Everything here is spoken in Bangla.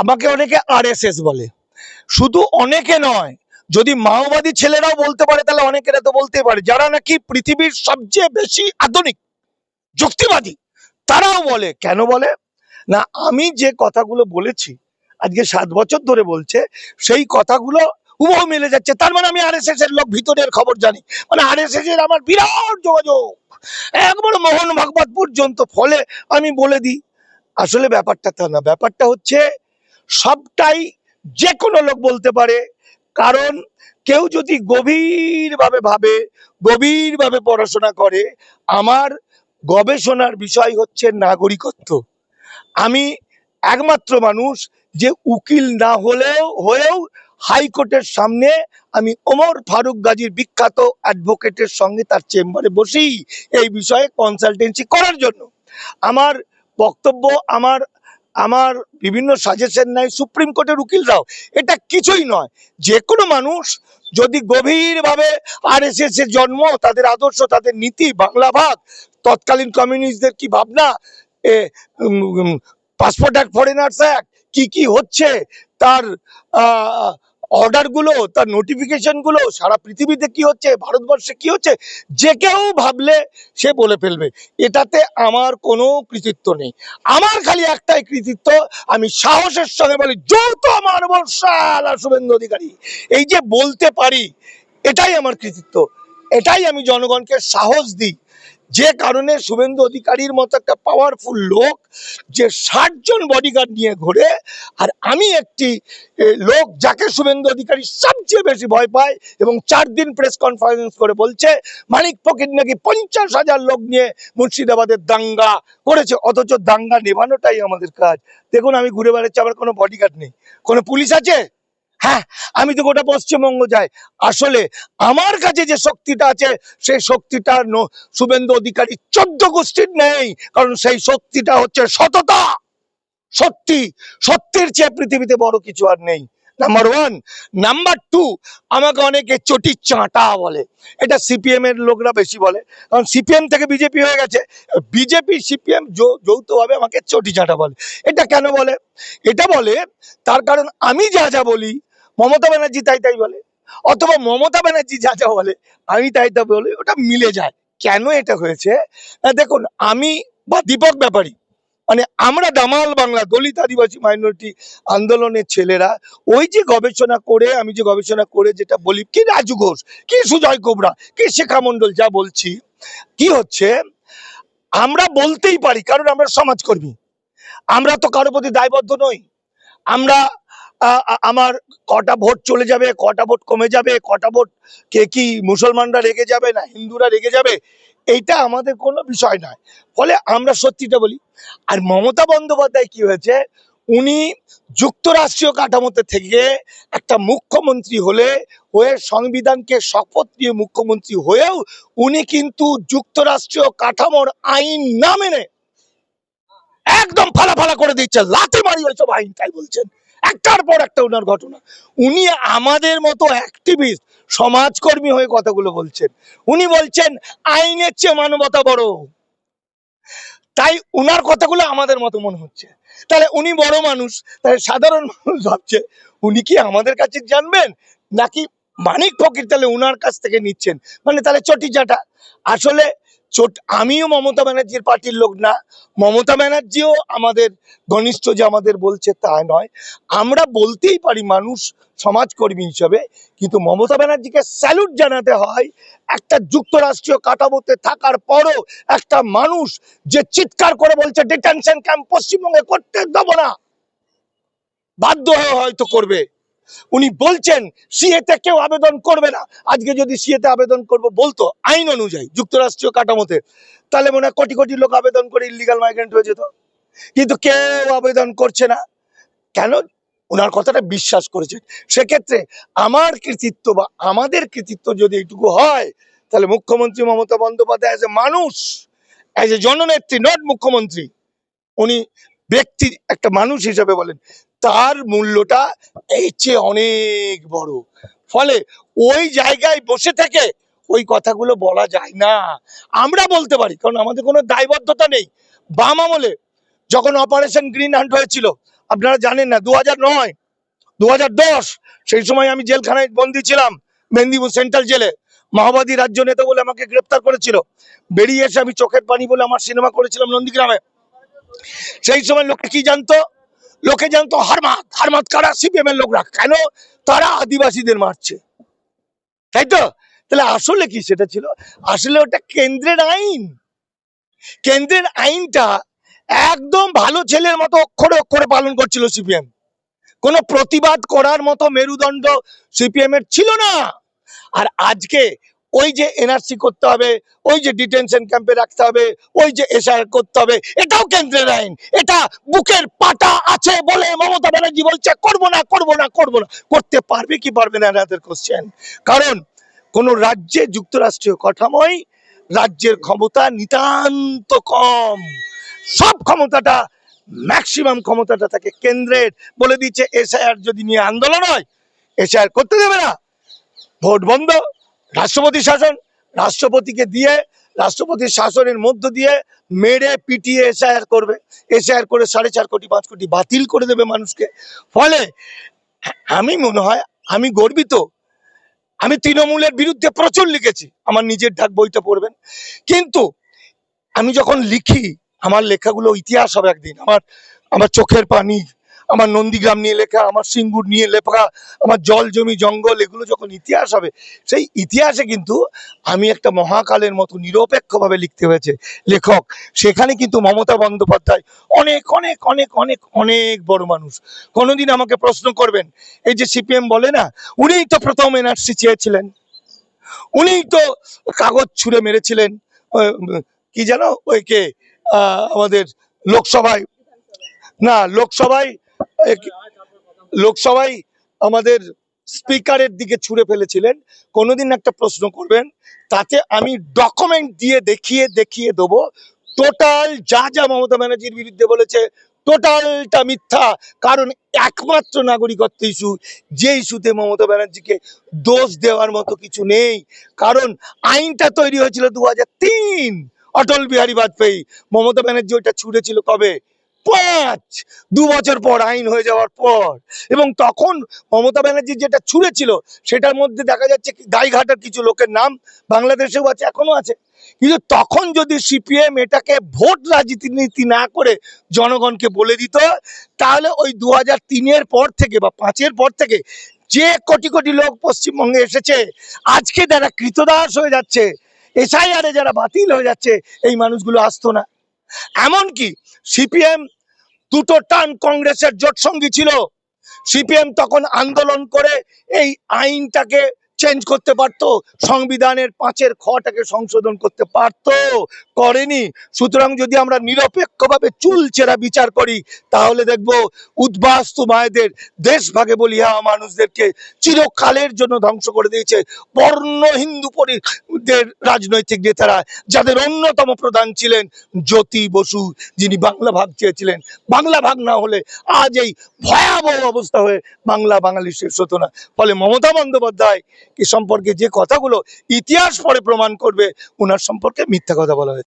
আমাকে অনেকে আরএসএস বলে। শুধু অনেকে নয়, যদি মাওবাদী ছেলেরাও বলতে পারে, তাহলে অনেকেরা তো বলতে পারে, যারা নাকি পৃথিবীর সবচেয়ে বেশি আধুনিক, যুক্তিবাদী, তারাও বলে। কেন বলে? না, আমি যে কথাগুলো বলেছি, আজকে সাত বছর ধরে বলছে, সেই কথাগুলো হুবহু মিলে যাচ্ছে। তার মানে আমি আরএসএস এর লোক, ভিতরের খবর জানি। মানে আরএসএস এর আমার বিরাট যোগাযোগ। একবারে মোহন ভাগবত পর্যন্ত ফলে আমি বলে দিই, আসলে ব্যাপারটা তা না। ব্যাপারটা হচ্ছে সবটাই যে কোনো লোক বলতে পারে। কারণ কেউ যদি গভীরভাবে ভাবে, গভীরভাবে পড়াশোনা করে, আমার গবেষণার বিষয় হচ্ছে নাগরিকত্ব। আমি একমাত্র মানুষ যে উকিল না হলেও, হয়েও হাইকোর্টের সামনে আমি ওমর ফারুক গাজীর বিখ্যাত অ্যাডভোকেটের সঙ্গে তার চেম্বারে বসেই এই বিষয়ে কনসালটেন্সি করার জন্য। আমার বক্তব্য, আমার আমার বিভিন্ন সাজেশন নেয় সুপ্রিম কোর্টের উকিলরাও এটা কিছুই নয়। যে কোনো মানুষ যদি গভীরভাবে আর এস এর জন্ম, তাদের আদর্শ, তাদের নীতি, বাংলা ভাগ, তৎকালীন কমিউনিস্টদের কি ভাবনা, এ পাসপোর্ট অ্যাক্ট ফরেনার্স অ্যাক্ট কি কি হচ্ছে, তার অর্ডারগুলো তার নোটিফিকেশনগুলো সারা পৃথিবীতে কি হচ্ছে, ভারতবর্ষে কি হচ্ছে, যে কেউ ভাবলে সে বলে ফেলবে। এটাতে আমার কোনো কৃতিত্ব নেই। আমার খালি একটাই কৃতিত্ব, আমি সাহসের সঙ্গে বলি, যৌথ আমার বর্ষালা শুভেন্দু অধিকারী। এই যে বলতে পারি, এটাই আমার কৃতিত্ব। এটাই আমি জনগণকে সাহস দিই। যে কারণে শুভেন্দু অধিকারীর মতো একটা পাওয়ারফুল লোক, যে ষাট জন বডিগার্ড নিয়ে ঘোরে, আর আমি একটি লোক যাকে শুভেন্দু অধিকারী সবচেয়ে বেশি ভয় পায় এবং চার দিন প্রেস কনফারেন্স করে বলছে, মানিক ফকির নাকি পঞ্চাশ হাজার লোক নিয়ে মুর্শিদাবাদের দাঙ্গা করেছে, অথচ দাঙ্গা নেভানোটাই আমাদের কাজ। দেখুন, আমি ঘুরে বেড়াচ্ছি, আমার কোনো বডিগার্ড নেই। কোনো পুলিশ আছে? হ্যাঁ আমি তো গোটা পশ্চিমবঙ্গ যাই। আসলে আমার কাছে যে শক্তিটা আছে, সেই শক্তিটা শুভেন্দু অধিকারী চোদ্দ গোষ্ঠীর নেই, কারণ সেই শক্তিটা হচ্ছে সততা। সত্যি, সত্যের চেয়ে পৃথিবীতে বড় কিছু আর নেই। নাম্বার ওয়ান নাম্বার টু আমাকে অনেকে চটি চাঁটা বলে। এটা সিপিএম এর লোকরা বেশি বলে। কারণ সিপিএম থেকে বিজেপি হয়ে গেছে। বিজেপি সিপিএম যৌথভাবে আমাকে চটি চাঁটা বলে। এটা কেন বলে? এটা বলে, তার কারণ আমি যা যা বলি মমতা ব্যানার্জি তাই তাই বলে। অথবা মমতা ব্যানার্জি যা যা বলে, আমি তাই তা বলে, ওটা মিলে যায়। কেন এটা হয়েছে? দেখুন, আমি বা দীপক ব্যাপারী মানে আমরা দামাল বাংলা, দলিত আদিবাসী মাইনরিটি আন্দোলনের ছেলেরা, ওই যে গবেষণা করে, আমি যে গবেষণা করে যেটা বলি, কি রাজু ঘোষ, কি সুজয় কোবরা, কি শেখা মন্ডল যা বলছি, কি হচ্ছে, আমরা বলতেই পারি, কারণ আমরা সমাজকর্মী। আমরা তো কারোর প্রতি দায়বদ্ধ নই। আমরা আমার কটা ভোট চলে যাবে, কটা ভোট কমে যাবে, কটা ভোট কে কি মুসলমানরা রেগে যাবে না হিন্দুরা রেগে যাবে, এইটা আমাদের কোনো বিষয় নয়। ফলে আমরা সত্যিটা বলি, আর মমতা বন্দ্যোপাধ্যায় কি হয়েছে, উনি যুক্তরাষ্ট্রীয় কাঠামোতে থেকে একটা মুখ্যমন্ত্রী হলে, হয়ে সংবিধানকে শপথ নিয়ে মুখ্যমন্ত্রী হয়েও উনি কিন্তু যুক্তরাষ্ট্রীয় কাঠামোর আইন না মেনে একদম ফালা ফালা করে দিচ্ছে লাথি মারি ওইসব আইন তাই বলছেন। একটার পর একটা ওনার ঘটনা। উনি আমাদের মতো অ্যাক্টিভিস্ট সমাজকর্মী হয়ে কথাগুলো বলছেন। উনি বলছেন, আইনের চেয়ে মানবতা বড়। তাই উনার কথাগুলো আমাদের মতো মনে হচ্ছে। তাহলে উনি বড় মানুষ, তাহলে সাধারণ মানুষ ভাবছে, উনি কি আমাদের কাছে জানবেন? নাকি মানিক ফকির তাহলে উনার কাছ থেকে নিচ্ছেন? মানে তাহলে চটি চাটা। আসলে আমিও মমতা ব্যানার্জির পার্টির লোক না। মমতা ব্যানার্জিও আমাদের ঘনিষ্ঠ যে আমাদের বলছে তা নয়। আমরা বলতেই পারি মানুষ, সমাজকর্মী হিসেবে, কিন্তু মমতা ব্যানার্জিকে স্যালুট জানাতে হয় একটা যুক্তরাষ্ট্রীয় কাঠামোতে থাকার পরও একটা মানুষ যে চিৎকার করে বলছে ডিটেনশন ক্যাম্প পশ্চিমবঙ্গে করতে দেবো না। বাধ্য হয়ে হয়তো করবে। উনি বলছেন, সিএতে কেউ আবেদন করবে না। আজকে যদি সিএতে আবেদন করব, বলতো আইন অনুযায়ী যুক্তরাষ্ট্রীয় কাঠামোতে, তাহলে মনে কোটি কোটি লোক আবেদন করে ইলিগাল মাইগ্রেন্ট হয়ে যেত। কিন্তু কেউ আবেদন করছে না। কেন? ওনার কথাটা বিশ্বাস করেছেন সেক্ষেত্রে আমার কৃতিত্ব বা আমাদের কৃতিত্ব যদি এইটুকু হয়, তাহলে মুখ্যমন্ত্রী মমতা বন্দ্যোপাধ্যায় এজ এ মানুষ এজ এ জননেত্রী নট মুখ্যমন্ত্রী, উনি ব্যক্তি একটা মানুষ হিসাবে বলেন, তার মূল্যটা এই চেয়ে অনেক বড়। ফলে ওই জায়গায় বসে থেকে ওই কথাগুলো বলা যায় না। আমরা বলতে পারি, কারণ আমাদের কোনো দায়বদ্ধতা নেই। বাম আমলে যখন অপারেশন গ্রিন হান্ট হয়েছিল, আপনারা জানেন না দু হাজার নয় দু সেই সময় আমি জেলখানায় বন্দি ছিলাম, মেদিনীপুর সেন্ট্রাল জেলে। মাওবাদী রাজ্য নেতা বলে আমাকে গ্রেপ্তার করেছিল। বেরিয়ে এসে আমি চোখের পানি বলে আমার সিনেমা করেছিলাম নন্দীগ্রামে। সেই সময় লোকে কি জানতো? লোকে জানতো, হারমাত হারমাত কারা? সিপিএম এর লোকরা কেন? তারা আদিবাসীদের মারছে। তাই তো? তাহলে আসলে কি সেটা ছিল? আসলে ওটা কেন্দ্রের আইন। কেন্দ্রের আইনটা একদম ভালো ছেলের মতো অক্ষরে অক্ষরে পালন করছিল সিপিএম। কোনো প্রতিবাদ করার মতো মেরুদণ্ড সিপিএম এর ছিল না। আর আজকে ওই যে এনআরসি করতে হবে, ওই যে ডিটেনশন ক্যাম্পে রাখতে হবে, ওই যে এসআর করতে হবে, এটাও কেন্দ্রের আইন। এটা বুকের পাটা আছে বলে মমতা ব্যানার্জি বলছে, করব না করব না করব না। করতে পারবে কি পারবে না এনাদের কোশ্চেন কারণ কোন রাজ্যে যুক্তরাষ্ট্রীয় কাঠামোয় রাজ্যের ক্ষমতা নিতান্ত কম। সব ক্ষমতাটা ম্যাক্সিমাম ক্ষমতাটা থাকে কেন্দ্রের বলে দিচ্ছে এসআইআর যদি নিয়ে আন্দোলন হয় এসআইআর করতে দেবে না। ভোট বন্ধ। রাষ্ট্রপতি শাসন, রাষ্ট্রপতিকে দিয়ে, রাষ্ট্রপতির শাসনের মধ্য দিয়ে মেরে পিটিয়ে এসআইআর করবে। এসআইআর করে সাড়ে চার কোটি, পাঁচ কোটি বাতিল করে দেবে মানুষকে। ফলে আমি মনে হয়, আমি গর্বিত। আমি তৃণমূলের বিরুদ্ধে প্রচুর লিখেছি। আমার নিজের ঢাক বইটা পড়বেন। কিন্তু আমি যখন লিখি, আমার লেখাগুলো ইতিহাস হবে একদিন। আমার আমার চোখের পানি আমার নন্দীগ্রাম নিয়ে লেখা, আমার সিঙ্গুর নিয়ে লেখা, আমার জল জমি, জঙ্গল, এগুলো যখন ইতিহাস হবে, সেই ইতিহাসে কিন্তু আমি একটা মহাকালের মতো নিরপেক্ষভাবে লিখতে হয়েছে। লেখক, সেখানে কিন্তু মমতা বন্দ্যোপাধ্যায় অনেক অনেক অনেক অনেক অনেক বড় মানুষ। কোনোদিন আমাকে প্রশ্ন করবেন, এই যে সিপিএম বলে না, উনিই তো প্রথম এনআরসি চেয়েছিলেন। উনিই তো কাগজ ছুঁড়ে মেরেছিলেন কি জানো ওই কে আমাদের লোকসভায়, না, লোকসভায় লোকসভায় আমাদের স্পিকারের দিকে ছুঁড়ে ফেলেছিলেন। কোনোদিন একটা প্রশ্ন করবেন, তাতে আমি ডকুমেন্ট দিয়ে দেখিয়ে দেখিয়ে দেবো টোটাল যা যা মমতা ব্যানার্জির বিরুদ্ধে বলেছে টোটালটা মিথ্যা। কারণ একমাত্র নাগরিকত্ব ইস্যু যে ইস্যুতে মমতা ব্যানার্জিকে দোষ দেওয়ার মতো কিছু নেই। কারণ আইনটা তৈরি হয়েছিল দু হাজার তিন, অটল বিহারী বাজপেয়ী। মমতা ব্যানার্জি ওইটা ছুড়েছিল কবে? পাঁচ। দু বছর পর, আইন হয়ে যাওয়ার পর। এবং তখন মমতা ব্যানার্জি যেটা ছুড়েছিল, সেটার মধ্যে দেখা যাচ্ছে গাইঘাটার কিছু লোকের নাম বাংলাদেশেও আছে, এখনও আছে। কিন্তু তখন যদি সিপিএম এটাকে ভোট রাজনীতি না করে জনগণকে বলে দিত, তাহলে ওই দু হাজার তিনের পর থেকে বা পাঁচের পর থেকে যে কোটি কোটি লোক পশ্চিমবঙ্গে এসেছে, আজকে যারা কৃতদাস হয়ে যাচ্ছে, এসআইআরে যারা বাতিল হয়ে যাচ্ছে, এই মানুষগুলো আসতো না। এমনকি সিপিএম দুটো টান কংগ্রেসের জোট সঙ্গী ছিল। সিপিএম তখন আন্দোলন করে এই আইনটাকে চেঞ্জ করতে পারতো, সংবিধানের পাঁচের খটাকে সংশোধন করতে পারতো, করেনি। সুতরাং যদি আমরা নিরপেক্ষভাবে চুলচেরা বিচার করি, তাহলে দেখব উদ্বাস্তু মায়েদের দেশভাগে বলিয়া মানুষদেরকে চিরকালের জন্য ধ্বংস করে দিয়েছে বর্ণ হিন্দু পরিদের রাজনৈতিক নেতারা, যাদের অন্যতম প্রধান ছিলেন জ্যোতি বসু, যিনি বাংলা ভাগ চেয়েছিলেন। বাংলা ভাগ না হলে আজ এই ভয়াবহ অবস্থা হয়ে বাংলা বাঙালি শেষ হতো না। ফলে মমতা বন্দ্যোপাধ্যায় সম্পর্কে যে কথাগুলো ইতিহাস পরে প্রমাণ করবে ওনার সম্পর্কে মিথ্যা কথা বলা হয়েছে।